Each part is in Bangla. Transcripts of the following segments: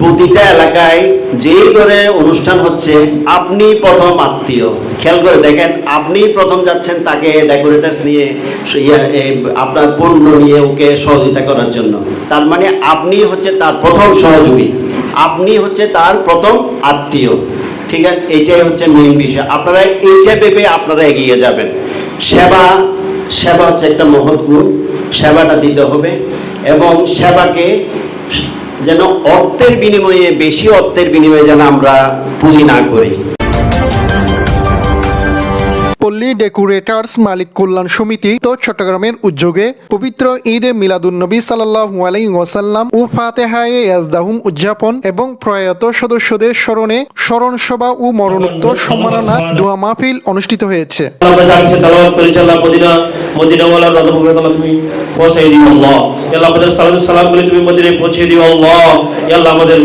প্রতিটা এলাকায় যেই করে অনুষ্ঠান হচ্ছে আপনি প্রথম আত্মীয়। খেয়াল করে দেখেন আপনি প্রথম যাচ্ছেন তাকে ডেকোরেটার্স নিয়ে ইয়া, আপনার পণ্য নিয়ে ওকে সহযোগিতা করার জন্য। তার মানে আপনি হচ্ছে তার প্রথম সহযোগী। আপনি হচ্ছে তার প্রথম আত্মীয়। ঠিক আছে? এইটাই হচ্ছে মেইন বিষয়। আপনারা এইটা ভেবে আপনারা এগিয়ে যাবেন। সেবা সেবা হচ্ছে একটা মহৎ গুণ। সেবাটা দিতে হবে এবং সেবাকে যেন অর্থের বিনিময়ে বেশি অর্থের বিনিময়ে যেন আমরা পুঁজি না করি। পল্লী ডেকোরেটার্স মালিক কল্যাণ সমিতি তো চট্টগ্রামের উদ্যোগে পবিত্র ঈদে মিলাদুন্নবী সাল্লাল্লাহু আলাইহি ওয়াসাল্লাম ও ফাতেহায়ে ইয়াজদাহুম উদযাপন এবং প্রয়াত সদস্যদের স্মরণে স্মরণ সভা ও মরণোত্তর সম্মাননা দোয়া মাহফিল অনুষ্ঠিত হয়েছে। তালাওয়াত তুমি পৌঁছে দিও আল্লাহ। আল্লাহ, আমাদের সালাম তুমি মদিনায় পৌঁছে দিও আল্লাহ। আল্লাহ, আমাদের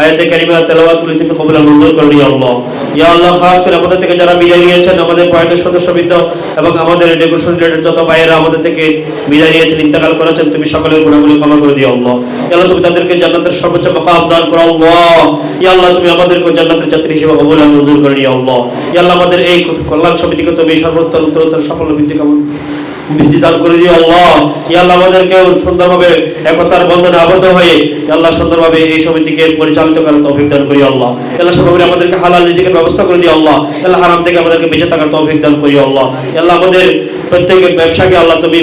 আয়াতে কারিমা তেলাওয়াতগুলি তুমি কবুল করে আল্লাহ। ইয়া আল্লাহ, খাস করে আমাদের থেকে যারা বিদায় নিয়েছেন, আমাদের পয়েন্টের এবং আমাদের ডেকোরেশন রিলেটেড যত ভাইয়েরা আমাদের থেকে বিদায় নিয়েছেন, ইন্তেকাল করেছেন, তুমি সকলের গুণাগুলি ক্ষমা করে দিও আল্লাহ। আল্লাহ, তুমি তাদেরকে জান্নাতের সর্বোচ্চ মাকাম দান করো আল্লাহ। ইয়া আল্লাহ, তুমি আমাদেরকে জান্নাতের যাত্রী হিসেবে কবুল করে দিও আল্লাহ। ইয়া আল্লাহ, আমাদের এই কল্যাণ সমিতিকে তুমি সর্বোত্তর, উত্তরোত্তর সাফল্য বৃদ্ধি বৃদ্ধি করে আল্লাহ আমাদেরকে সুন্দরভাবে একতার বন্ধনে আবদ্ধ হয়ে আল্লাহ সুন্দরভাবে এই সমিতিকে পরিচালিত করার তৌফিক দান করি আল্লাহ। আল্লাহ সবাই আমাদেরকে হালাল নিজেকে ব্যবস্থা করে দিও আল্লাহ হারাম থেকে আমাদেরকে বেঁচে থাকার তৌফিক দান করি আল্লাহ। আল্লাহ আমাদের প্রত্যেকের ব্যবসাকে আল্লাহ তুমি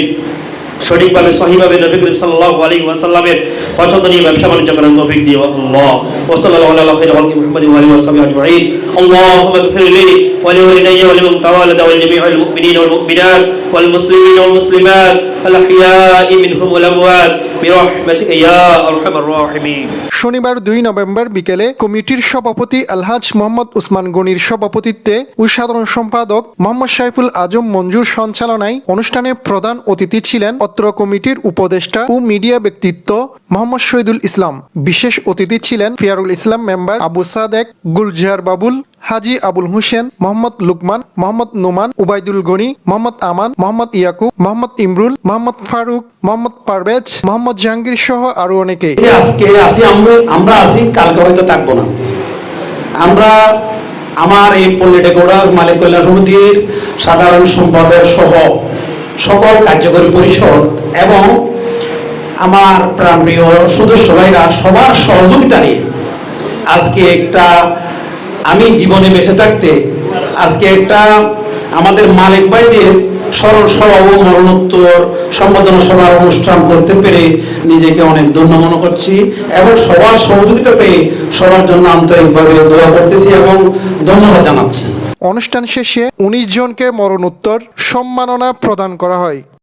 সঠিকভাবে সহিভাবে নবী করিম সাল্লাল্লাহু আলাইহি ওয়াসাল্লামের পছন্দনীয় ব্যবসা বাণিজ্য করার তৌফিক দিও আল্লাহ ওয়া সাল্লাল্লাহু আলা খাইরি খালকি মুহাম্মদ ওয়া আলিহি ওয়া সাহবিহি আজমাইন আল্লাহুম্মা ইগফির লি ওয়া লিওয়ালিদাইয়া ওয়া লিমান তাওয়ালাদা ওয়া লিজামি'il মুমিনিনা ওয়াল মুমিনাত ওয়াল মুসলিমিনা ওয়াল মুসলিমাত আল আহইয়া'i মিনহুম ওয়াল আমওয়াত শনিবার দুই নভেম্বর বিকেলে কমিটির সভাপতি আলহাজ মোহাম্মদ উসমান গনির সভাপতিত্বে ও সাধারণ সম্পাদক মোহাম্মদ সাইফুল আজম মঞ্জুর সঞ্চালনায় অনুষ্ঠানে প্রধান অতিথি ছিলেন অত্র কমিটির উপদেষ্টা ও মিডিয়া ব্যক্তিত্ব মোহাম্মদ শহীদুল ইসলাম। বিশেষ অতিথি ছিলেন ফিয়ারুল ইসলাম মেম্বার আবু সাদেক, গুলজার বাবুল হাজি আবুল হোসেন, মোহাম্মদ লুকমান, মোহাম্মদ নোমান, উবাইদুল গনি, মোহাম্মদ আমান, মোহাম্মদ ইয়াকুব, মোহাম্মদ ইমরুল, মোহাম্মদ ফারুক, মোহাম্মদ পারভেজ, মোহাম্মদ জাহাঙ্গীর সহ আরও অনেকে। আজকে আসি আমরা আসি কালকে হয়তো থাকব না। আমরা আমার এই পল্লী ডেকোরার মালিক কল্যাণ সমিতির সাধারণ সম্পাদক সহ সকল কার্যকরী পরিষদ এবং আমার প্রাণপ্রিয় সদস্য ভাইরা সবার সহযোগিতা নিয়ে আজকে একটা আমি জীবনে বেঁচে থাকতে আজকে একটা আমাদের মালিক ভাইদের স্মরণ সভা ও মরণোত্তর সম্পাদনা সভার অনুষ্ঠান করতে পেরে নিজেকে অনেক ধন্য মনে করছি এবং সবার সহযোগিতা পেয়ে সবার জন্য আন্তরিকভাবে দোয়া করতেছি এবং ধন্যবাদ জানাচ্ছি। অনুষ্ঠান শেষে উনিশ জনকে মরণোত্তর সম্মাননা প্রদান করা হয়।